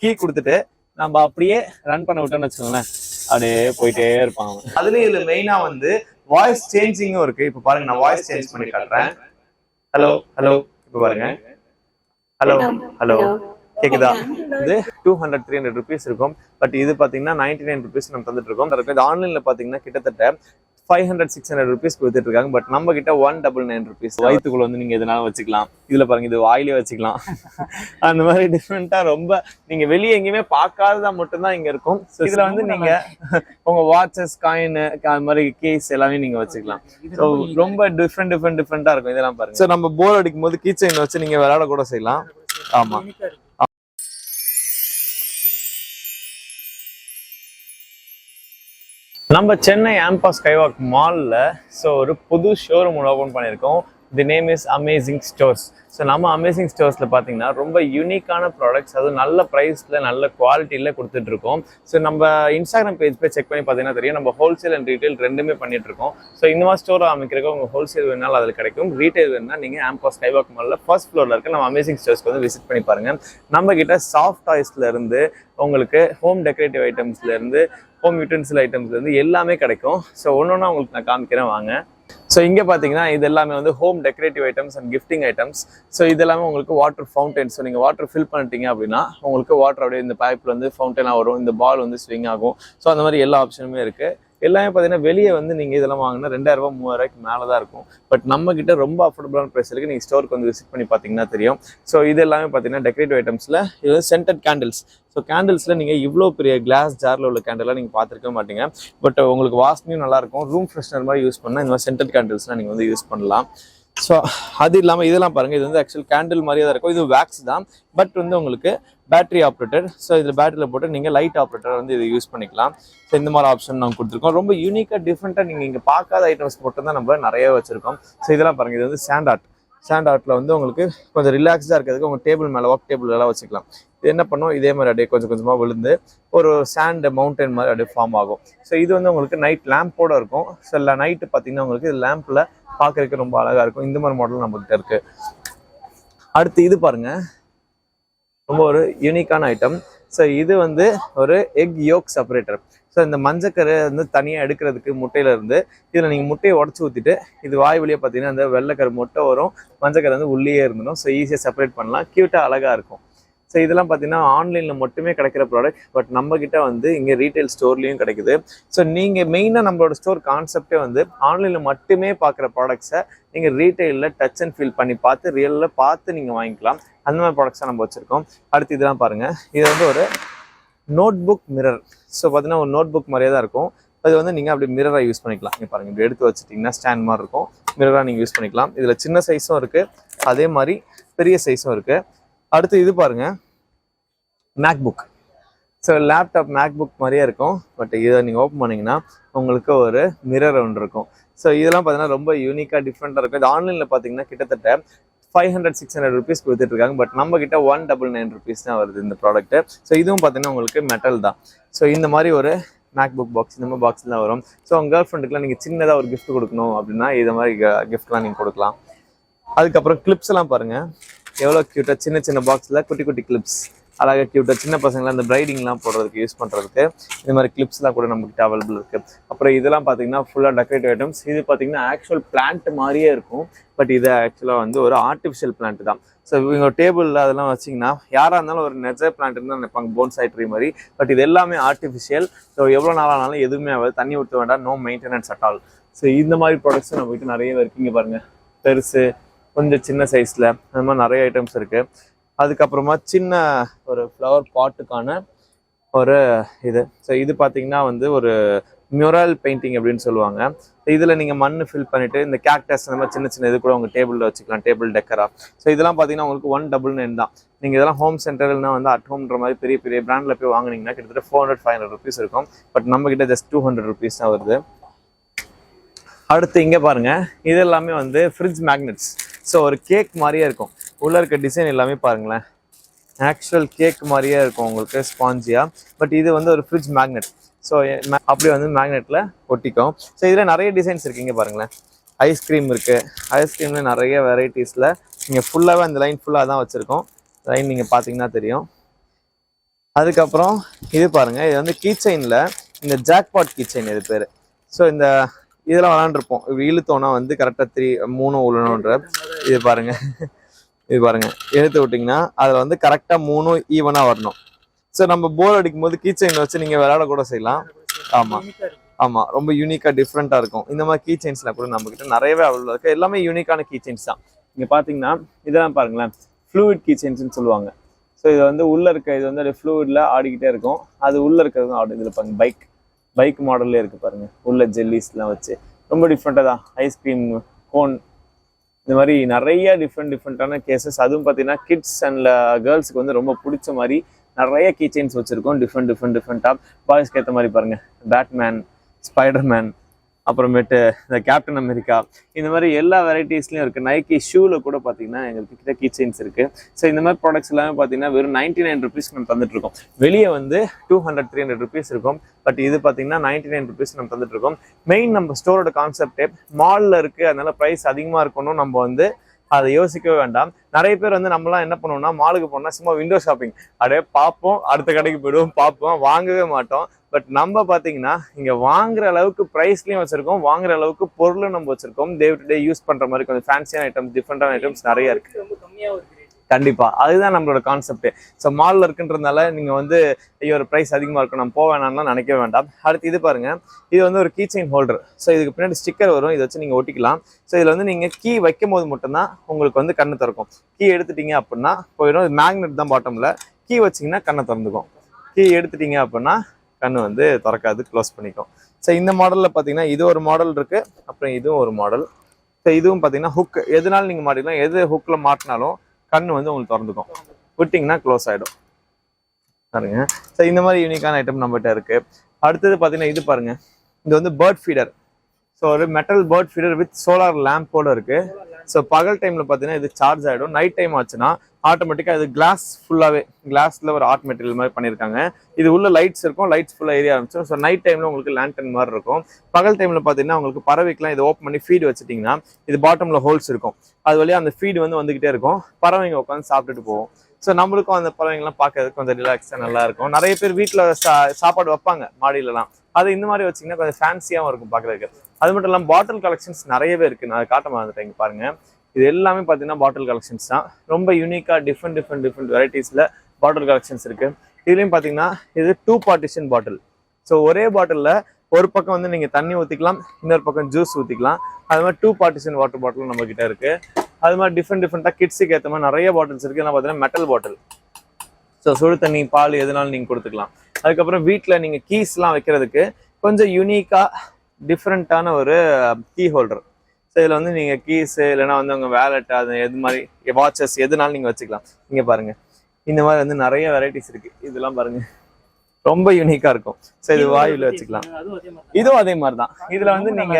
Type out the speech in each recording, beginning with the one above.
Key கொடுத்துட்டு நம்ம அப்படியே ரன் பண்ண விட்டோம்னு வச்சுக்கோங்களேன். அப்படியே போயிட்டே இருப்பான் அதுலயும் இதுல மெயினா வந்து வாய்ஸ் சேஞ்சிங்கும் இருக்கு. இப்ப பாருங்க நான் வாய்ஸ் சேஞ்ச் பண்ணி காட்டுறேன். ஹலோ ஹலோ இப்ப பாருங்க. ஹலோ ஹலோ கேக்குதா? இது two hundred three hundred rupees இருக்கும். பட் இது பாத்தீங்கன்னா நைன்டி நைன் ருபீஸ் நம்ம தந்துட்டு இருக்கோம். இது ஆன்லைன்ல பாத்தீங்கன்னா கிட்டத்தட்ட five hundred six hundred rupees கொடுத்துட்டு இருக்காங்க பட் நம்ம கிட்ட ஒன் டபுள் நைன் ருபீஸ் வயிற்றுக்குள்ள வந்து நீங்க எதனாலும் வச்சுக்கலாம். இதுல பாருங்க இது வாயிலே வச்சுக்கலாம். அந்த மாதிரி டிஃப்ரெண்டா ரொம்ப நீங்க வெளியே எங்கேயுமே பார்க்காததா மட்டும்தான் இங்க இருக்கும். இதுல வந்து நீங்க உங்க வாட்சஸ் காயின் அது மாதிரி கேஸ் எல்லாமே நீங்க வச்சுக்கலாம். ரொம்ப டிஃப்ரெண்ட் டிஃப்ரெண்ட் டிஃப்ரெண்டா இருக்கும். இதெல்லாம் பாருங்க. ஸோ நம்ம போர் அடிக்கும் போது கீச்சைன் வச்சு நீங்க விளையாட கூட செய்யலாம். ஆமா. நம்ம சென்னை ஆம்பா ஸ்கைவாக் மாலில் ஸோ ஒரு புது ஷோரூம் ஓப்பன் பண்ணியிருக்கோம். The name is amazing stores so நம்ம அமேசிங் ஸ்டோர்ஸில் பார்த்தீங்கன்னா ரொம்ப யூனிக்கான ப்ராடக்ட்ஸ் அதுவும் நல்ல ப்ரைஸில் நல்ல குவாலிட்டியில் கொடுத்துட்ருக்கோம். ஸோ நம்ம இன்ஸ்டாகிராம் பேஜ் போய் செக் பண்ணி பார்த்தீங்கன்னா தெரியும். நம்ம ஹோல்சேல் அண்ட் ரீட்டைல் ரெண்டுமே பண்ணிகிட்ருக்கோம் இருக்கோம் ஸோ இந்த மாதிரி ஸ்டோர் அமைக்கிறக்க உங்கள் ஹோல்சேல் வேணாலும் அதில் கிடைக்கும். ரீட்டைல் வேணும்னா நீங்கள் ஆம்பா ஸ்கைவாக் மாலில் ஃபர்ஸ்ட் ஃப்ளோரில் இருக்க நம்ம அமேசிங் ஸ்டோர்ஸ்க்கு வந்து விசிட் பண்ணி பாருங்க. நம்மக்கிட்ட சாஃப்ட் டாய்ஸ்லேருந்து உங்களுக்கு ஹோம் டெக்கரேட்டிவ் ஐட்டம்ஸ்லேருந்து ஹோம் யூட்டன்சில் ஐட்டம்ஸ்லேருந்து எல்லாமே கிடைக்கும். ஸோ ஒன்று ஒன்றா உங்களுக்கு நான் காமிக்கிறேன் வாங்க. ஸோ இங்கே பார்த்தீங்கன்னா இது எல்லாமே வந்து home decorative items and gifting items so இது எல்லாமே உங்களுக்கு வாட்டர் ஃபவுண்டைன் ஸோ நீங்கள் வாட்டர் ஃபில் பண்ணிட்டீங்க அப்படின்னா உங்களுக்கு வாட்டர் அப்படியே இந்த பைப்பில் வந்து ஃபவுண்டனாக வரும். இந்த பால் வந்து ஸ்விங் ஆகும். ஸோ அந்த மாதிரி எல்லா ஆப்ஷனுமே இருக்குது எல்லாமே பார்த்தீங்கன்னா வெளியே வந்து நீங்கள் இதெல்லாம் வாங்கினா ரெண்டாயிரம் ரூபாய் மூவாயிரூவாய்க்கு மேலே தான் இருக்கும். பட் நம்ம கிட்ட ரொம்ப அஃபோர்டபுளான ப்ரைஸ் இருக்குது நீங்கள் ஸ்டோருக்கு வந்து விசிட் பண்ணி பார்த்தீங்கன்னா தெரியும். ஸோ இது எல்லாமே பார்த்தீங்கன்னா டெக்கரேட்டிவ் ஐட்டம்ஸில் இது வந்து சென்டட் கேண்டில்ஸ் ஸோ கேண்டில்ஸில் நீங்கள் இவ்வளோ பெரிய கிளாஸ் ஜாரில் உள்ள கேண்டெல்லாம் நீங்கள் பார்த்துருக்க மாட்டீங்க. பட் உங்களுக்கு வாசனையும் நல்லாயிருக்கும் ரூம் ஃப்ரெஷ்னர் மாதிரி யூஸ் பண்ணால் இந்த மாதிரி சென்டட் கேண்டில்ஸ்லாம் நீங்கள் வந்து யூஸ் பண்ணலாம். ஸோ அது இல்லாமல் இதெல்லாம் பாருங்கள் இது வந்து ஆக்சுவல் கேண்டில் மாதிரியே தான் இருக்கும். இது வேக்ஸ் தான். பட் வந்து உங்களுக்கு பேட்டரி ஆப்ரேட்டர் ஸோ இதில் பேட்டரியில் போட்டு நீங்கள் லைட் ஆப்ரேட்டர் வந்து இது யூஸ் பண்ணிக்கலாம். ஸோ இந்த மாதிரி ஆப்ஷன் நாங்கள் கொடுத்துருக்கோம். ரொம்ப யூனிக்காக டிஃப்ரெண்ட்டாக நீங்கள் இங்கே பார்க்காத ஐட்டம்ஸ் மட்டும் தான் நம்ம நிறைய வச்சுருக்கோம். ஸோ இதெல்லாம் பாருங்கள் இது வந்து சாண்ட் ஆர்ட் சாண்ட் ஆர்ட்டில் வந்து உங்களுக்கு கொஞ்சம் ரிலாக்ஸாக இருக்கிறதுக்கு உங்கள் டேபிள் மேலே ஒர்க் டேபிள் எல்லாம் வச்சுக்கலாம். இது என்ன பண்ணும்? இதே மாதிரி அப்படியே கொஞ்சம் கொஞ்சமாக விழுந்து ஒரு சாண்டு மவுண்டன் மாதிரி அப்படியே ஃபார்ம் ஆகும். ஸோ இது வந்து உங்களுக்கு நைட் லேம்போடு இருக்கும். ஸோ நைட்டு பார்த்தீங்கன்னா உங்களுக்கு இது லேம்பில் பார்க்கறதுக்கு ரொம்ப அழகாக இருக்கும். இந்த மாதிரி மாடல் நம்மகிட்ட இருக்கு. அடுத்து இது பாருங்க. ரொம்ப ஒரு யூனிக்கான ஐட்டம் ஸோ இது வந்து ஒரு எக் யோக் செப்பரேட்டர் ஸோ இந்த மஞ்சக்கரை வந்து தனியாக எடுக்கிறதுக்கு முட்டையிலேருந்து இதில் நீங்கள் முட்டையை உடச்சி ஊற்றிட்டு இது வாய் வழியாக பார்த்தீங்கன்னா அந்த வெள்ளைக்கரு முட்டை வரும். மஞ்சக்கரை வந்து உள்ளேயே இருந்துடும். ஸோ ஈஸியாக செப்பரேட் பண்ணலாம். க்யூட்டாக அழகாக இருக்கும். ஸோ இதெல்லாம் பார்த்தீங்கன்னா ஆன்லைனில் மட்டுமே கிடைக்கிற ப்ராடக்ட் பட் நம்ம கிட்ட வந்து இங்கே ரீட்டைல் ஸ்டோர்லேயும் கிடைக்குது. ஸோ நீங்கள் மெயினாக நம்மளோட ஸ்டோர் கான்செப்டே வந்து ஆன்லைனில் மட்டுமே பார்க்குற ப்ராடக்ட்ஸை நீங்கள் ரீட்டைலில் டச் அண்ட் ஃபீல் பண்ணி பார்த்து ரியலில் பார்த்து நீங்கள் வாங்கிக்கலாம். அந்த மாதிரி ப்ராடக்ட்ஸாக நம்ம வச்சுருக்கோம். அடுத்து இதெல்லாம் பாருங்கள் இது வந்து ஒரு நோட் புக் மிரர் ஸோ பார்த்தீங்கன்னா ஒரு நோட் புக் மாதிரியே தான் இருக்கும். அது வந்து நீங்கள் அப்படி மிரராக யூஸ் பண்ணிக்கலாம். இங்கே பாருங்கள் இப்படி எடுத்து வச்சுட்டிங்கன்னா ஸ்டாண்ட் மாதிரி இருக்கும். மிரராக நீங்கள் யூஸ் பண்ணிக்கலாம். இதில் சின்ன சைஸும் இருக்குது அதே மாதிரி பெரிய சைஸும் இருக்குது அடுத்து இது பாருங்கள் MacBook so laptop MacBook மாதிரியே இருக்கும். பட் இதை நீங்கள் ஓப்பன் பண்ணிங்கன்னா உங்களுக்கு ஒரு மிரர் ஒன்று இருக்கும். ஸோ இதெல்லாம் பார்த்தீங்கன்னா ரொம்ப யூனிக்காக டிஃப்ரெண்ட்டாக இருக்கும். இது ஆன்லைனில் பார்த்தீங்கன்னா கிட்டத்தட்ட five hundred six hundred rupees கொடுத்துட்ருக்காங்க பட் நம்ம கிட்ட ஒன் டபுள் நைன் ருபீஸ் தான் வருது இந்த ப்ராடக்ட்டு ஸோ இதுவும் பார்த்தீங்கன்னா உங்களுக்கு மெட்டல் தான். ஸோ இந்த மாதிரி ஒரு மேக் புக் பாக்ஸ் இந்த மாதிரி பாக்ஸ் தான் வரும். ஸோ உங்கள் கேர்ள் ஃப்ரெண்டுக்குலாம் நீங்கள் சின்னதாக ஒரு கிஃப்ட் கொடுக்கணும் அப்படின்னா இது மாதிரி கிஃப்ட்லாம் நீங்கள் கொடுக்கலாம். அதுக்கப்புறம் கிளிப்ஸ் எல்லாம் பாருங்கள் எவ்வளோ க்யூட்டாக சின்ன சின்ன பாக்ஸில் குட்டி குட்டி கிளிப்ஸ் அழகாக கியூட்டாக சின்ன பசங்களாம் இந்த பிரைடிங்லாம் போடுறதுக்கு யூஸ் பண்ணுறதுக்கு இந்த மாதிரி கிளிப்ஸ்லாம் கூட நம்மகிட்ட அவைலபிள் இருக்குது அப்புறம் இதெல்லாம் பார்த்தீங்கன்னா ஃபுல்லாக டெக்கரேட்டிவ் ஐட்டம்ஸ் இது பார்த்தீங்கன்னா ஆக்சுவல் பிளான்ட் மாதிரியே இருக்கும். பட் இது ஆக்சுவலாக வந்து ஒரு ஆர்டிஃபிஷியல் பிளான்ட் தான். ஸோ இவங்க டேபிளில் அதெல்லாம் வச்சிங்கன்னா யாராக இருந்தாலும் ஒரு நெஜ பிளான்ட் தான் நினைப்பாங்க போன்சாய் ட்ரீ மாதிரி. பட் இது எல்லாமே ஆர்டிஃபிஷியல் ஸோ எவ்வளோ நாளானாலும் எதுவுமே ஆகாது. தண்ணி ஊற்ற வேண்டாம். No maintenance at all so இந்த மாதிரி ப்ராடக்ட்ஸ் நம்ம நிறையவே நிறைய இருக்குங்க பாருங்கள் பெருசு கொஞ்சம் சின்ன சைஸில் அந்த மாதிரி நிறைய ஐட்டம்ஸ் இருக்குது அதுக்கப்புறமா சின்ன ஒரு ஃப்ளவர் பாட்டுக்கான ஒரு இது. ஸோ இது பார்த்தீங்கன்னா வந்து ஒரு மியூரல் பெயிண்டிங் அப்படின்னு சொல்லுவாங்க. இதில் நீங்கள் மண் ஃபில் பண்ணிவிட்டு இந்த கேக்டஸ் அந்த மாதிரி சின்ன சின்ன இது கூட உங்கள் டேபிளில் வச்சுக்கலாம் டேபிள் டெக்கரா ஸோ இதெல்லாம் பார்த்தீங்கன்னா உங்களுக்கு ஒன் டபுள் நைன் தான். நீங்கள் இதெல்லாம் ஹோம் சென்டர்னா வந்து அட் ஹோம்ன்ற மாதிரி பெரிய பெரிய பிராண்டில் போய் வாங்குனீங்கன்னா கிட்டத்தட்ட four hundred five hundred rupees இருக்கும். பட் நம்மக்கிட்ட ஜஸ்ட் டூ ஹண்ட்ரட் ருபீஸ் தான் வருது. அடுத்து இங்கே பாருங்கள் இது எல்லாமே வந்து ஃப்ரிட்ஜ் மேக்னெட்ஸ் ஸோ ஒரு கேக் மாதிரியே இருக்கும். உள்ளே இருக்க டிசைன் எல்லாமே பாருங்களேன். ஆக்சுவல் கேக் மாதிரியே இருக்கும் உங்களுக்கு ஸ்பாஞ்சியாக பட் இது வந்து ஒரு ஃப்ரிட்ஜ் மேக்னெட் ஸோ அப்படியே வந்து மேக்னெட்டில் ஒட்டிக்கும். ஸோ இதில் நிறைய டிசைன்ஸ் இருக்குங்க பாருங்களேன். ஐஸ்கிரீம் இருக்குது ஐஸ்கிரீம்ல நிறைய வெரைட்டிஸில் நீங்கள் ஃபுல்லாகவே அந்த லைன் ஃபுல்லாக தான் வச்சுருக்கோம். லைன் நீங்கள் பார்த்தீங்கன்னா தெரியும். அதுக்கப்புறம் இது பாருங்கள் இது வந்து கீ இந்த ஜாக்பாட் கீ இது பேர். ஸோ இந்த இதெல்லாம் விளாண்டுருப்போம். இப்படி இழுத்தோன்னா வந்து கரெக்டாக த்ரீ மூணு உழணுன்ற. இது பாருங்க. இது பாருங்க. இழுத்து விட்டிங்கன்னா அதில் வந்து கரெக்டாக மூணும் ஈவனாக வரணும். ஸோ நம்ம போர் அடிக்கும் போது கீச்சைன் செயின் வச்சு நீங்கள் விளையாட கூட செய்யலாம். ஆமாம் ஆமாம் ரொம்ப யூனிக்காக டிஃப்ரெண்ட்டாக இருக்கும். இந்த மாதிரி கீ செயின்ஸ்லாம் கூட நம்மக்கிட்ட நிறையவே அவ்வளோ இருக்குது எல்லாமே யூனிக்கான கீ செயின்ஸ் தான். இங்கே பார்த்தீங்கன்னா இதெல்லாம் பாருங்களேன். ஃப்ளூயிட் கீ செயின்ஸ்னு சொல்லுவாங்க. ஸோ இது வந்து உள்ளே இருக்க இது வந்து ஃப்ளூயிடில் ஆடிக்கிட்டே இருக்கும். அது உள்ளே இருக்கிறது ஆடு இதில் பாருங்க பைக் பைக் மாடல்லே இருக்குது பாருங்கள் உள்ள ஜெல்லிஸ்லாம் வச்சு. ரொம்ப டிஃப்ரெண்ட்டாக தான். ஐஸ்கிரீம் கோன் இந்த மாதிரி நிறைய டிஃப்ரெண்ட் டிஃப்ரெண்ட்டான கேசஸ் அதுவும் பார்த்தீங்கன்னா கிட்ஸ் அண்ட் கேர்ள்ஸுக்கு uh, வந்து ரொம்ப பிடிச்ச மாதிரி நிறைய கீச்சைன்ஸ் வச்சுருக்கோம். டிஃப்ரெண்ட் டிஃப்ரெண்ட் டிஃப்ரெண்ட்டாக பாய்ஸ்க்கு ஏற்ற மாதிரி பாருங்கள் பேட்மேன் ஸ்பைடர்மேன் அப்புறமேட்டு இந்த கேப்டன் அமெரிக்கா இந்த மாதிரி எல்லா வெரைட்டிஸ்லையும் இருக்குது நைக்கி ஷூவில் கூட பார்த்தீங்கன்னா எங்களுக்கு கிட்ட கீ செயின்ஸ் இருக்குது ஸோ இந்த மாதிரி ப்ராடக்ட்ஸ் எல்லாமே பார்த்தீங்கன்னா வெறும் நைன்டி நைன் ருபீஸ்க்கு நம்ம தந்துட்டுருக்கோம். வெளியே வந்து two hundred three hundred rupees இருக்கும். பட் இது பார்த்தீங்கன்னா நைன்டி நைன் ருபீஸ் நம்ம தந்துட்டுருக்கோம். மெயின் நம்ம ஸ்டோரோட கான்செப்டே மாலில் இருக்குது அதனால ப்ரைஸ் அதிகமாக இருக்கணும். நம்ம வந்து அதை யோசிக்கவே வேண்டாம். நிறைய பேர் வந்து நம்மலாம் என்ன பண்ணுவோம்னா மாலுக்கு போனால் சும்மா விண்டோ ஷாப்பிங் அப்படியே பார்ப்போம் அடுத்த கடைக்கு போயிடுவோம். பார்ப்போம் வாங்கவே மாட்டோம். பட் நம்ம பார்த்தீங்கன்னா இங்க வாங்குற அளவுக்கு ப்ரைஸ்லயும் வச்சிருக்கோம் வாங்குற அளவுக்கு பொருளும் நம்ம வச்சிருக்கோம். டே டு டே யூஸ் பண்ற மாதிரி கொஞ்சம் ஃபேன்சியான ஐட்டம்ஸ் டிஃப்ரெண்டான ஐட்டம்ஸ் நிறைய இருக்கு. ரொம்ப கம்மியாவும் இருக்கு rate. கண்டிப்பா. அதுதான் நம்மளோட கான்செப்ட் ஸோ மால்ல இருக்குன்றதுனால நீங்க வந்து ஐயோ ஒரு ப்ரைஸ் அதிகமா இருக்கும் நம்ம போக வேணாம்லாம் நினைக்க வேண்டாம். அடுத்து இது பாருங்க. இது வந்து ஒரு கீ செயின் ஹோல்டர் ஸோ இதுக்கு பின்னாடி ஸ்டிக்கர் வரும். இதை வச்சு நீங்க ஒட்டிக்கலாம். ஸோ இதுல வந்து நீங்க கீ வைக்கும் போது மட்டும்தான் உங்களுக்கு வந்து கண்ணு திறக்கும். கீ எடுத்துட்டீங்க அப்படின்னா போயிடும். மேக்னெட் தான் பாட்டம்ல கீ வச்சீங்கன்னா கண்ணை திறந்துக்கும். கீ எடுத்துட்டீங்க அப்படின்னா கண் வந்து திறக்காது க்ளோஸ் பண்ணிக்கும். ஸோ இந்த மாடலில் பார்த்தீங்கன்னா இது ஒரு மாடல் இருக்குது அப்புறம் இதுவும் ஒரு மாடல் ஸோ இதுவும் பார்த்தீங்கன்னா ஹுக் எதுனாலும் நீங்கள் மாட்டிக்கலாம். எது ஹுக்கில் மாட்டினாலும் கண் வந்து உங்களுக்கு திறந்துக்கும். விட்டிங்கன்னா க்ளோஸ் ஆகிடும் பாருங்க. ஸோ இந்த மாதிரி யூனிக்கான ஐட்டம் நம்மகிட்ட இருக்கு. அடுத்தது பார்த்தீங்கன்னா இது பாருங்க. இது வந்து பேர்ட் ஃபீடர் ஸோ ஒரு metal bird feeder with solar லேம்போடு இருக்கு. ஸோ பகல் டைமில் பார்த்தீங்கன்னா இது சார்ஜ் ஆகிடும் நைட் டைம் ஆச்சுன்னா ஆட்டோமேட்டிக்காக இது கிளாஸ் ஃபுல்லாகவே கிளாஸில் ஒரு ஆர்ட் மெட்டீரியல் மாதிரி பண்ணியிருக்காங்க. இது உள்ள லைட்ஸ் இருக்கும் லைட்ஸ் ஃபுல்லாக ஏரியா ஆரம்பிச்சிடும். ஸோ நைட் டைமில் உங்களுக்கு லேண்டன் மாதிரி இருக்கும். பகல் டைமில் பார்த்தீங்கன்னா உங்களுக்கு பறவைக்கெலாம் இது ஓப்பன் பண்ணி ஃபீடு வச்சுட்டிங்கன்னா இது பாட்டமில் ஹோல்ஸ் இருக்கும். அது வழியாக அந்த ஃபீடு வந்து வந்துக்கிட்டே இருக்கும். பறவைங்க உட்காந்து சாப்பிட்டுட்டு போகும். ஸோ நம்மளுக்கும் அந்த பறவைங்கள்லாம் பார்க்கறதுக்கு கொஞ்சம் ரிலாக்ஸாக நல்லா இருக்கும் நிறைய பேர் வீட்டில் சா சாப்பாடு வைப்பாங்க மாடியிலலாம். அது இந்த மாதிரி வச்சிங்கன்னா கொஞ்சம் ஃபேன்சியாகவும் இருக்கும் பார்க்கறதுக்கு. அது மட்டும் இல்லாமல் பாட்டில் கலெக்ஷன்ஸ் நிறையவே இருக்குது நான் அதை காட்ட மறந்துட்டேன் இங்க இது எல்லாமே பார்த்தீங்கன்னா பாட்டில் கலெக்ஷன்ஸ் தான். ரொம்ப யூனிக்காக டிஃப்ரெண்ட் டிஃப்ரெண்ட் டிஃப்ரெண்ட் வெரைட்டிஸில் பாட்டில் கலெக்ஷன்ஸ் இருக்கு. இதுலேயும் பார்த்தீங்கன்னா இது டூ பார்ட்டிஷன் பாட்டில் ஸோ ஒரே பாட்டிலில் ஒரு பக்கம் வந்து நீங்கள் தண்ணி ஊற்றிக்கலாம் இன்னொரு பக்கம் ஜூஸ் ஊற்றிக்கலாம் அது மாதிரி டூ பார்ட்டிஷன் வாட்டர் பாட்டில் நம்ம கிட்ட இருக்கு. அது மாதிரி டிஃப்ரெண்ட் டிஃப்ரெண்ட்டாக கிட்ஸுக்கு ஏற்ற மாதிரி நிறைய பாட்டில்ஸ் இருக்குது இதெல்லாம் பார்த்தீங்கன்னா மெட்டல் பாட்டில் ஸோ சுடு தண்ணி பால் எதுனாலும் நீங்கள் கொடுத்துக்கலாம். அதுக்கப்புறம் வீட்டில் நீங்கள் கீஸ்லாம் வைக்கிறதுக்கு கொஞ்சம் யூனிக்காக டிஃப்ரெண்ட்டான ஒரு கீ ஹோல்டர் ஸோ இதில் வந்து நீங்கள் கீஸு இல்லைன்னா வந்து உங்கள் வேலெட் அது எது மாதிரி வாட்சஸ் எதுனாலும் நீங்கள் வச்சுக்கலாம். இங்கே பாருங்கள் இந்த மாதிரி வந்து நிறைய வெரைட்டிஸ் இருக்குது இதெல்லாம் பாருங்கள் ரொம்ப யூனிக்காக இருக்கும். ஸோ இது வாயுல வச்சுக்கலாம். இதுவும் அதே மாதிரி தான் இதுல வந்து நீங்க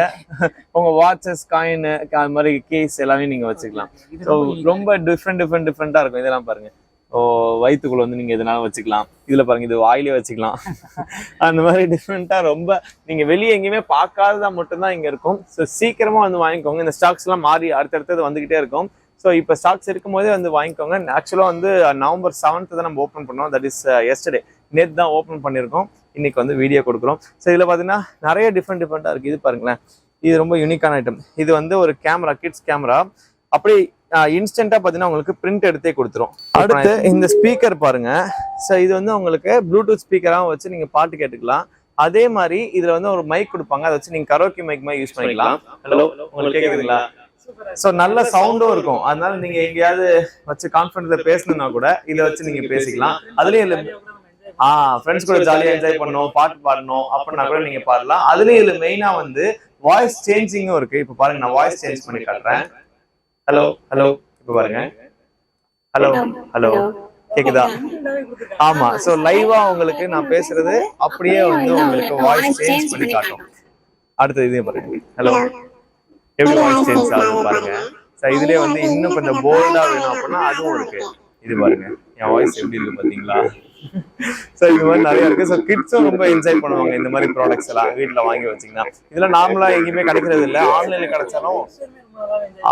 உங்க வாட்சஸ் காயின் அது மாதிரி கேஸ் எல்லாமே நீங்க வச்சுக்கலாம். ஸோ ரொம்ப டிஃப்ரெண்ட் டிஃப்ரெண்ட் டிஃப்ரெண்டா இருக்கும். இதெல்லாம் பாருங்க. ஓ வயிற்றுக்குள்ள வந்து நீங்க எதுனாலும் வச்சுக்கலாம். இதுல பாருங்க இது வாயிலே வச்சுக்கலாம். அந்த மாதிரி டிஃப்ரெண்டா ரொம்ப நீங்க வெளியே எங்கேயுமே பார்க்காததா மட்டும்தான் இங்க இருக்கும். ஸோ சீக்கிரமா வந்து வாங்கிக்கோங்க. இந்த ஸ்டாக்ஸ் எல்லாம் மாறி அடுத்தடுத்தது வந்துகிட்டே இருக்கும். ஸோ இப்போ ஸ்டாக்ஸ் இருக்கும்போதே வந்து வாங்கிக்கோங்க. ஆக்சுவலாக வந்து நவம்பர் செவன்த் தான் நம்ம ஓப்பன் பண்ணோம். தட் இஸ் எஸ்டர்டே நேற்று தான் ஓப்பன் பண்ணியிருக்கோம். இன்னைக்கு வந்து வீடியோ கொடுக்குறோம். ஸோ இதில் பார்த்தீங்கன்னா நிறைய டிஃப்ரெண்ட் டிஃப்ரெண்ட்டாக இருக்குது இது பாருங்களேன். இது ரொம்ப யூனிக்கான ஐட்டம் இது வந்து ஒரு கேமரா கிட்ஸ் கேமரா அப்படி இன்ஸ்டன்ட்டாக பார்த்தீங்கன்னா உங்களுக்கு பிரிண்ட் எடுத்தே கொடுத்துரும். அடுத்து இந்த ஸ்பீக்கர் பாருங்க. ஸோ இது வந்து உங்களுக்கு ப்ளூடூத் ஸ்பீக்கராகவும் வச்சு நீங்கள் பாட்டு கேட்டுக்கலாம். அதே மாதிரி இதுல வந்து ஒரு மைக் கொடுப்பாங்க. அதை வச்சு நீங்க கரோக்கி மைக் மாதிரி யூஸ் பண்ணிக்கலாம். ஹலோ உங்களுக்கு கேக்குதுங்களா? ஸோ நல்ல சவுண்டும் இருக்கும். அதனால நீங்க எங்கேயாவது வச்சு கான்ஃபிடன்ஸ்ல பேசணும்னா கூட இதை வச்சு நீங்க பேசிக்கலாம். அதுலயும் ஃப்ரெண்ட்ஸ் கூட ஜாலியா என்ஜாய் பண்ணணும் பாட்டு பாடணும் அப்படின்னா கூட நீங்க பாடலாம். அதுலயும் இதுல மெயினா வந்து வாய்ஸ் சேஞ்சிங்கும் இருக்கு. இப்போ பாருங்க நான் வாய்ஸ் சேஞ்ச் பண்ணி காட்டுறேன். ஹலோ ஹலோ இப்போ பாருங்க. ஹலோ ஹலோ கேக்குதா? ஆமா சோ லைவா உங்களுக்கு நான் பேசுறது அப்படியே வந்து உங்களுக்கு வாய்ஸ் சேஞ்ச் பண்ணி காட்டும் அடுத்து இதே பாருங்க. ஹலோ எப்படி வாய்ஸ் சேஞ்ச் ஆகுது பாருங்க. சோ இதுலயே வந்து இன்னும் கொஞ்சம் போல்டா வேணும் அப்படின்னா அதுவும் இருக்கு. இது பாருங்க. என் வாய்ஸ் எப்படி இருக்கு பாத்தீங்களா ஸோ இது மாதிரி நிறைய இருக்கு. ஸோ கிட்ஸும் ரொம்ப என்ஜாய் பண்ணுவாங்க இந்த மாதிரி ப்ராடக்ட்ஸ் எல்லாம் வீட்ல வாங்கி வச்சிங்கன்னா. இதெல்லாம் நார்மலா எங்கேயுமே கிடைக்கிறது இல்ல. ஆன்லைன்ல கிடைச்சாலும்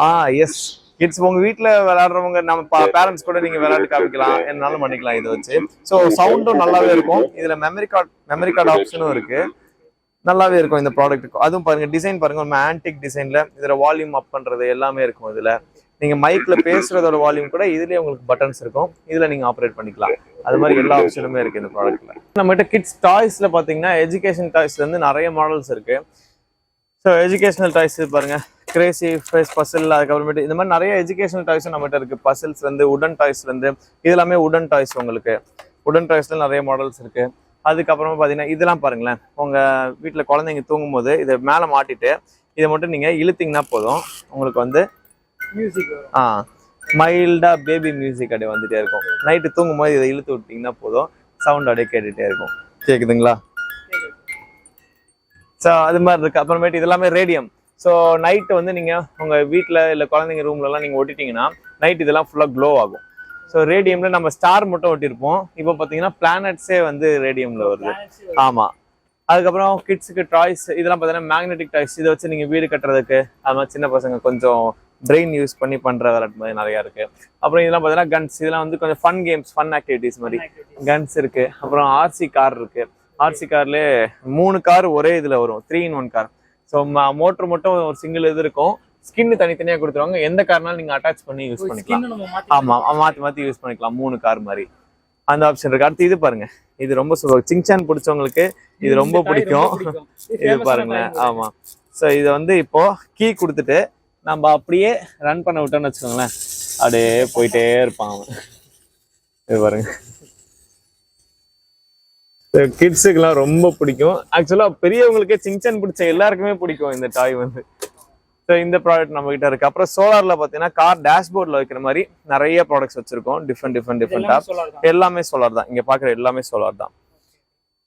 ஆ எஸ் கிட்ஸ் உங்க வீட்ல விளையாடுறவங்க நம்ம பேரண்ட்ஸ் கூட நீங்க விளையாட்டு காமிக்கலாம். என்னாலும் பண்ணிக்கலாம் இதை வச்சு. ஸோ சவுண்டும் நல்லாவே இருக்கும். இதுல மெமரி கார்டு மெமரி கார்டு ஆப்ஷனும் இருக்கு. நல்லாவே இருக்கும் இந்த ப்ராடக்ட்டுக்கு அதுவும் பாருங்க டிசைன் பாருங்க. நம்ம ஆன்டிக் டிசைன்ல இதுல வால்யூம் அப் பண்றது எல்லாமே இருக்கும் இதுல. நீங்கள் மைக்கில் பேசுறதோட வால்யூம் கூட இதுலயே உங்களுக்கு பட்டன்ஸ் இருக்கும். இதில் நீங்க ஆப்ரேட் பண்ணிக்கலாம். அது மாதிரி எல்லா ஆப்ஷனுமே இருக்குது இந்த ப்ராடக்ட்ல நம்மகிட்ட கிட்ஸ் டாய்ஸில் பார்த்தீங்கன்னா எஜுகேஷன் டாய்ஸ்லேருந்து நிறைய மாடல்ஸ் இருக்கு. ஸோ எஜுகேஷனல் டாய்ஸ் பாருங்க. கிரேசி ஃபேஸ் பசில் அதுக்கப்புறமேட்டு இந்த மாதிரி நிறைய எஜுகேஷனல் டாய்ஸும் நம்மகிட்ட இருக்கு. பசில்ஸ்லேருந்து உடன் டாய்ஸ்லேருந்து இதெல்லாமே இது எல்லாமே உடன் டாய்ஸ் உங்களுக்கு. உடன் டாய்ஸில் நிறைய மாடல்ஸ் இருக்கு. அதுக்கப்புறமா பார்த்தீங்கன்னா இதெல்லாம் பாருங்களேன். உங்கள் வீட்டில் குழந்தைங்க தூங்கும்போது இதை மேலே மாட்டிட்டு இதை மட்டும் நீங்கள் இழுத்திங்கன்னா போதும். உங்களுக்கு வந்து ஆ மைல்டா பேபி மியூசிக் அப்படியே வந்துட்டே இருக்கும். நைட்டு தூங்கும்போது இதை இழுத்து விட்டீங்கன்னா போதும். சவுண்ட் அப்படியே கேட்டுட்டே இருக்கும். கேக்குதுங்களா? ஸோ அது மாதிரி இருக்கு. அப்புறமேட்டு இது எல்லாமே ரேடியம் ஸோ நைட்டு வந்து நீங்க உங்க வீட்டில் இல்லை குழந்தைங்க ரூம்ல எல்லாம் நீங்க ஒட்டிட்டீங்கன்னா நைட் இதெல்லாம் ஃபுல்லா க்ளோ ஆகும். ஸோ ரேடியம்ல நம்ம ஸ்டார் மட்டும் ஒட்டியிருப்போம். இப்போ பார்த்தீங்கன்னா பிளானட்ஸே வந்து ரேடியம்ல வருது. ஆமா. அதுக்கப்புறம் கிட்ஸுக்கு டாய்ஸ் இதெல்லாம் பார்த்தீங்கன்னா மேக்னெட்டிக் டாய்ஸ் இதை வச்சு நீங்க வீடு கட்டுறதுக்கு அது மாதிரி சின்ன பசங்க கொஞ்சம் பிரெயின் யூஸ் பண்ணி பண்ற விளையாட்டு மாதிரி நிறைய இருக்கு. அப்புறம் இதெல்லாம் பார்த்தீங்கன்னா கன்ஸ் இதெல்லாம் வந்து கொஞ்சம் ஃபன் கேம்ஸ் ஃபன் ஆக்டிவிட்டிஸ் மாதிரி. கன்ஸ் இருக்கு. அப்புறம் ஆர்சி கார் இருக்கு. ஆர்சி கார்லயே மூணு கார் ஒரே இதுல வரும். Three in one car so motor மட்டும் ஒரு சிங்கிள் இது இருக்கும். ஸ்கின் தனித்தனியா கொடுத்துருவாங்க. எந்த கார்னாலும் நீங்க அட்டாச் பண்ணி யூஸ் பண்ணிக்கலாம். ஆமா மாத்தி மாத்தி யூஸ் பண்ணிக்கலாம். மூணு கார் மாதிரி. அந்த ஆப்ஷன் இருக்கு. அடுத்து இது பாருங்க. இது ரொம்ப சூப்பர் சிங்சான் பிடிச்சவங்களுக்கு இது ரொம்ப பிடிக்கும். இது பாருங்களேன். toy. ஆமா. ஸோ இது வந்து இப்போ கீ கொடுத்துட்டு நம்ம அப்படியே ரன் பண்ண விட்டோம்னு வச்சுக்கோங்களேன் அப்படியே போயிட்டே இருப்பான் அவன். இது பாருங்க. கிட்ஸுக்கெல்லாம் ரொம்ப பிடிக்கும். ஆக்சுவலா பெரியவங்களுக்கே சிங்சான் பிடிச்ச எல்லாருக்குமே பிடிக்கும் இந்த டாய் வந்து. ஸோ இந்த ப்ராடக்ட் நம்ம கிட்ட இருக்கு. அப்புறம் சோலார்ல பாத்தீங்கன்னா கார் டேஷ்போர்ட்ல வைக்கிற மாதிரி நிறைய ப்ராடக்ட்ஸ் வச்சிருக்கோம். டிஃப்ரெண்ட் டிஃப்ரெண்ட் டிஃப்ரெண்டா எல்லாமே தான். எல்லாமே சோலார் தான். இங்க பாக்குற எல்லாமே சோலார் தான்.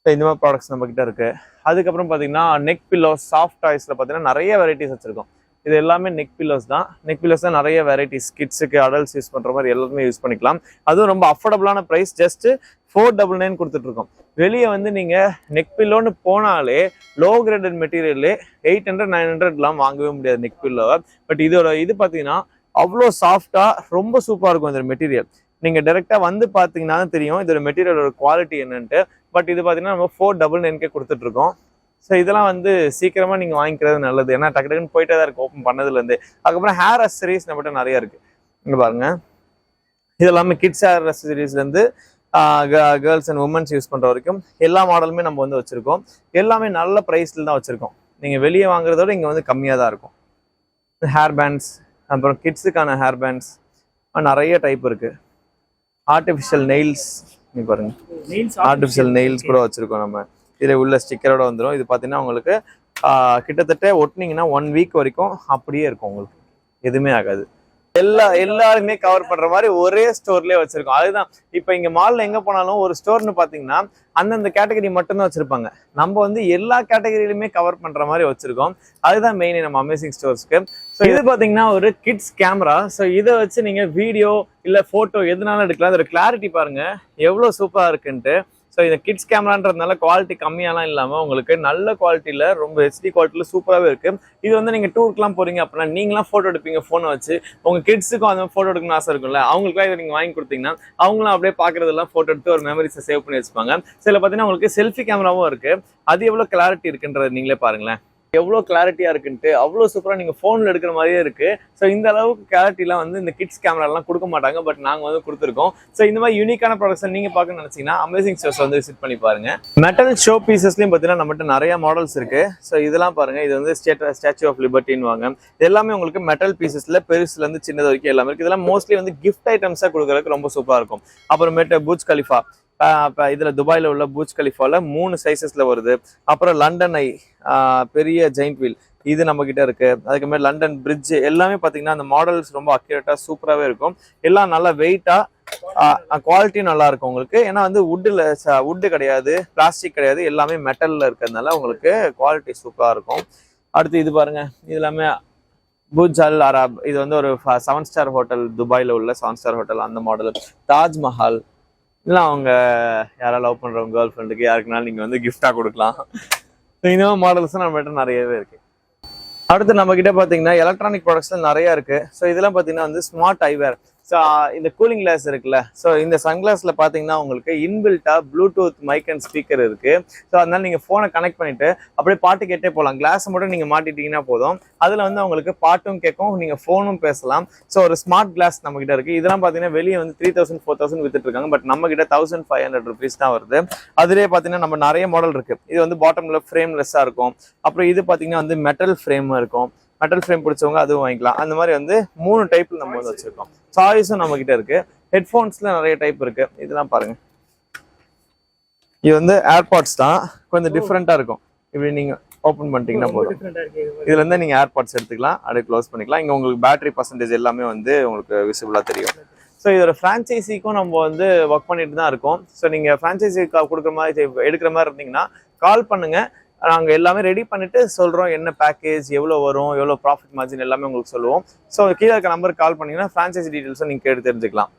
So, இந்த மாதிரி ப்ராடக்ட்ஸ் நம்ம கிட்ட இருக்கு. அதுக்கப்புறம் பாத்தீங்கன்னா நெக் பில்லோஸ் சாஃப்ட் டாய்ஸ்ல பாத்தீங்கன்னா நிறைய வெரைட்டிஸ் வச்சிருக்கோம். இது எல்லாமே நெக் பில்லோஸ் தான். நெக் பில்லோஸ் தான் நிறைய வெரைட்டிஸ் கிட்ஸுக்கு அடல்ட்ஸ் யூஸ் பண்ணுற மாதிரி எல்லாருமே யூஸ் பண்ணிக்கலாம். அதுவும் ரொம்ப அஃபோர்டபுளான price just four double nine கொடுத்துட்ருக்கோம். வெளியே வந்து நீங்கள் நெக் பில்லோன்னு போனாலே லோ கிரேடட் மெட்டீரியல்லே எயிட் ஹண்ட்ரட் நைன் ஹண்ட்ரட்லாம் வாங்கவே முடியாது நெக் பில்லோவை பட் இதோட இது பார்த்தீங்கன்னா அவ்வளோ சாஃப்டாக ரொம்ப சூப்பராக இருக்கும் இந்த மெட்டீரியல் நீங்கள் டேரெக்டாக வந்து பார்த்தீங்கன்னா தான் தெரியும் இதோட மெட்டீரியலோட குவாலிட்டி என்னன்ட்டு. பட் இது பார்த்தீங்கன்னா நம்ம ஃபோர் டபுள் நைன்கே கொடுத்துட்ருக்கோம். ஸோ இதெல்லாம் வந்து சீக்கிரமா நீங்க வாங்கிக்கிறது நல்லது. ஏன்னா டக்கு டக்குன்னு போயிட்டே தான் இருக்கு ஓப்பன் பண்ணதுல இருந்து. அதுக்கப்புறம் ஹேர் அசரிஸ் நம்மகிட்ட நிறைய இருக்கு. இங்க பாருங்க. இது எல்லாமே கிட்ஸ் ஹேர் அசரிஸ்ல இருந்து கேர்ள்ஸ் அண்ட் உமன்ஸ் யூஸ் பண்ற வரைக்கும் எல்லா மாடலுமே நம்ம வந்து வச்சிருக்கோம். எல்லாமே நல்ல ப்ரைஸ்ல தான் வச்சிருக்கோம். நீங்க வெளியே வாங்குறத விட இங்க வந்து கம்மியா தான் இருக்கும். ஹேர் பேண்ட்ஸ் அப்புறம் கிட்ஸுக்கான ஹேர் பேண்ட்ஸ் நிறைய டைப் இருக்கு. ஆர்டிஃபிஷியல் நெயில்ஸ் பாருங்க. ஆர்டிஃபிஷியல் நெயில்ஸ் கூட வச்சிருக்கோம் நம்ம. இதில் உள்ள ஸ்டிக்கரோட வந்துடும் இது பார்த்தீங்கன்னா உங்களுக்கு கிட்டத்தட்ட ஒட்டினீங்கன்னா ஒன் வீக் வரைக்கும் அப்படியே இருக்கும் உங்களுக்கு. எதுவுமே ஆகாது. எல்லா எல்லாருமே கவர் பண்ற மாதிரி ஒரே ஸ்டோர்லயே வச்சிருக்கோம். அதுதான். இப்போ இங்க மால்ல எங்க போனாலும் ஒரு ஸ்டோர்னு பாத்தீங்கன்னா அந்தந்த கேட்டகரி மட்டும்தான் வச்சிருப்பாங்க. நம்ம வந்து எல்லா கேட்டகரியிலுமே கவர் பண்ற மாதிரி வச்சிருக்கோம். அதுதான் மெயின் நம்ம அமேசிங் ஸ்டோர்ஸ்க்கு ஸோ இது பாத்தீங்கன்னா ஒரு கிட்ஸ் கேமரா ஸோ இதை வச்சு நீங்க வீடியோ இல்ல போட்டோ எதுனாலும் எடுக்கலாம். அதோட கிளாரிட்டி பாருங்க. எவ்வளவு சூப்பரா இருக்குன்ட்டு. ஸோ இந்த கிட்ஸ் கேமரான்றதுனால குவாலிட்டி கம்மியாலாம் இல்லாமல் உங்களுக்கு நல்ல குவாலிட்டியில் ரொம்ப ஹெச்டி குவாலிட்டியில் சூப்பராகவே இருக்குது இது வந்து நீங்கள் டூருக்குலாம் போகிறீங்க அப்படின்னா நீங்களாம் ஃபோட்டோ எடுப்பீங்க ஃபோனை வச்சு. உங்கள் கிட்ஸுக்கும் அந்த ஃபோட்டோ எடுக்கணும்னு ஆசை இருக்கும்ல அவங்களுக்குலாம் இதை நீங்கள் வாங்கி கொடுத்தீங்கன்னா அவங்களும் அப்படியே பார்க்குறதெல்லாம் ஃபோட்டோ எடுத்து ஒரு மெமரிஸை சேவ் பண்ணி வச்சுப்பாங்க. சில பார்த்தீங்கன்னா உங்களுக்கு செல்ஃபி கேமராவும் இருக்குது அது எவ்வளோ கிளாரிட்டி இருக்குன்றது நீங்களே பாருங்களேன். எவ்வளோ கிளாரிட்டியாக இருக்குன்ட்டு அவ்வளோ சூப்பராக நீங்கள் ஃபோனில் எடுக்கிற மாதிரியே இருக்குது ஸோ இந்த அளவுக்கு கிளாரிட்டிலாம் வந்து இந்த கிட்ஸ் கேமராலாம் கொடுக்க மாட்டாங்க பட் நாங்கள் வந்து கொடுத்துருக்கோம். ஸோ இந்த மாதிரி யூனிக்கான ப்ராடக்ட்ஸ் நீங்கள் பார்க்கணும்னு நினைச்சீங்கன்னா அமேசிங் ஷோஸ் வந்து விசிட் பண்ணி பாருங்கள் மெட்டல் ஷோ பீசஸ்லையும் பார்த்தீங்கன்னா நம்மகிட்ட நிறைய மாடல்ஸ் இருக்குது ஸோ இதெல்லாம் பாருங்கள் இது வந்து ஸ்டேட் ஸ்டாச்சு ஆஃப் லிபர்ட்டின்னு வாங்க இது எல்லாமே உங்களுக்கு மெட்டல் பீசஸில் பெருசுலேருந்து சின்னது வரைக்கும் எல்லாமே இருக்குது இதெல்லாம் மோஸ்ட்லி வந்து கிஃப்ட் ஐட்டம்ஸாக கொடுக்குறதுக்கு ரொம்ப சூப்பராக இருக்கும். அப்புறமேட்டு பூஜ் கலிஃபா இப்போ இதில் துபாயில் உள்ள பூஜ் கலிஃபாவில் மூணு சைஸஸில் வருது. அப்புறம் லண்டன் ஐ பெரிய ஜெயிண்ட் வீல் இது நம்ம கிட்ட இருக்கு. அதுக்கு மாதிரி லண்டன் பிரிட்ஜ் எல்லாமே பார்த்தீங்கன்னா அந்த மாடல்ஸ் ரொம்ப அக்யூரேட்டாக சூப்பராகவே இருக்கும். எல்லாம் நல்லா வெயிட்டாக குவாலிட்டியும் நல்லா இருக்கும் உங்களுக்கு. ஏன்னா வந்து வுட்டில் வுட்டு கிடையாது பிளாஸ்டிக் கிடையாது எல்லாமே மெட்டலில் இருக்கிறதுனால உங்களுக்கு குவாலிட்டி சூப்பராக இருக்கும். அடுத்து இது பாருங்க. இது எல்லாமே புஜ் அல் அராப் இது வந்து ஒரு செவன் ஸ்டார் ஹோட்டல் துபாயில் உள்ள செவன் ஸ்டார் ஹோட்டல் அந்த மாடல் தாஜ்மஹால் இல்லை அவங்க யாராவது லவ் பண்ணுறவங்க கேர்ள் ஃப்ரெண்டுக்கு யாருக்குனாலும் நீங்க வந்து கிஃப்டாக கொடுக்கலாம். ஸோ இந்த மாதிரி மாடல்ஸ் நம்ம நிறையவே இருக்கு. அடுத்து நம்ம கிட்ட பாத்தீங்கன்னா எலக்ட்ரானிக் ப்ராடக்ட்ஸ் நிறைய இருக்கு. ஸோ இதெல்லாம் பாத்தீங்கன்னா வந்து ஸ்மார்ட் ஐவேர் ஸோ uh, இந்த கூலிங் கிளாஸ் இருக்குல்ல. ஸோ இந்த சன்கிளாஸில் பார்த்தீங்கன்னா உங்களுக்கு இன்பில்ட்டாக ப்ளூடூத் மைக் அண்ட் ஸ்பீக்கர் இருக்குது ஸோ அதனால் நீங்கள் ஃபோனை கனெக்ட் பண்ணிவிட்டு அப்படியே பாட்டு கேட்டே போகலாம் கிளாஸை மட்டும் நீங்கள் மாட்டிட்டீங்கன்னா போதும். அதில் வந்து உங்களுக்கு பாட்டும் கேட்கும் நீங்கள் ஃபோனும் பேசலாம். ஸோ ஒரு ஸ்மார்ட் கிளாஸ் நம்மக்கிட்ட இருக்குது இதெல்லாம் பார்த்தீங்கன்னா வெளியே வந்து த்ரீ தௌசண்ட் ஃபோர் தௌசண்ட் வித்துட்ருக்காங்க பட் நம்ம தௌசண்ட் ஃபைவ் ஹண்ட்ரட் ருபீஸ் தான் வருது. அதுலேயே பார்த்தீங்கன்னா நம்ம நிறைய மாடல் இருக்குது இது வந்து பாட்டமில் ஃப்ரேம்லெஸ்ஸாக இருக்கும். அப்புறம் இது பார்த்தீங்கன்னா வந்து மெட்டல் ஃப்ரேம் இருக்கும். மெட்டல் ஃப்ரேம் பிடிச்சவங்க அதுவும் வாங்கிக்கலாம். அந்த மாதிரி வந்து மூணு டைப்ல நம்ம வந்து வச்சிருக்கோம். சாய்ஸும் நம்ம கிட்ட இருக்கு. ஹெட்ஃபோன்ஸ்ல நிறைய டைப் இருக்கு. இதெல்லாம் பாருங்க. இது வந்து ஏர்பாட்ஸ் தான். கொஞ்சம் டிஃப்ரெண்டா இருக்கும். இப்படி நீங்க ஓபன் பண்ணிட்டீங்கன்னா போதும். இதுல இருந்து நீங்க ஏர்பாட்ஸ் எடுத்துக்கலாம். அப்படியே க்ளோஸ் பண்ணிக்கலாம். இங்க உங்களுக்கு பேட்டரி பர்சன்டேஜ் எல்லாமே வந்து உங்களுக்கு விசிபிளா தெரியும். ஸோ இதோட ஃப்ரான்ச்சைசிக்கும் நம்ம வந்து ஒர்க் பண்ணிட்டு தான் இருக்கோம். ஸோ நீங்க ஃப்ரான்ச்சைசி கொடுக்குற மாதிரி எடுக்கிற மாதிரி இருந்தீங்கன்னா கால் பண்ணுங்க. நாங்கள் எல்லாமே ரெடி பண்ணிட்டு சொல்றோம் என்ன பேக்கேஜ் எவ்வளோ வரும் எவ்வளோ ப்ராஃபிட் மார்ஜின் எல்லாமே உங்களுக்கு சொல்லுவோம். ஸோ கீழே இருக்க நம்பருக்கு கால் பண்ணீங்கன்னா ஃப்ரான்ச்சைஸ் டீட்டெயில்ஸும் நீங்கள் கேட்டு தெரிஞ்சுக்கலாம்.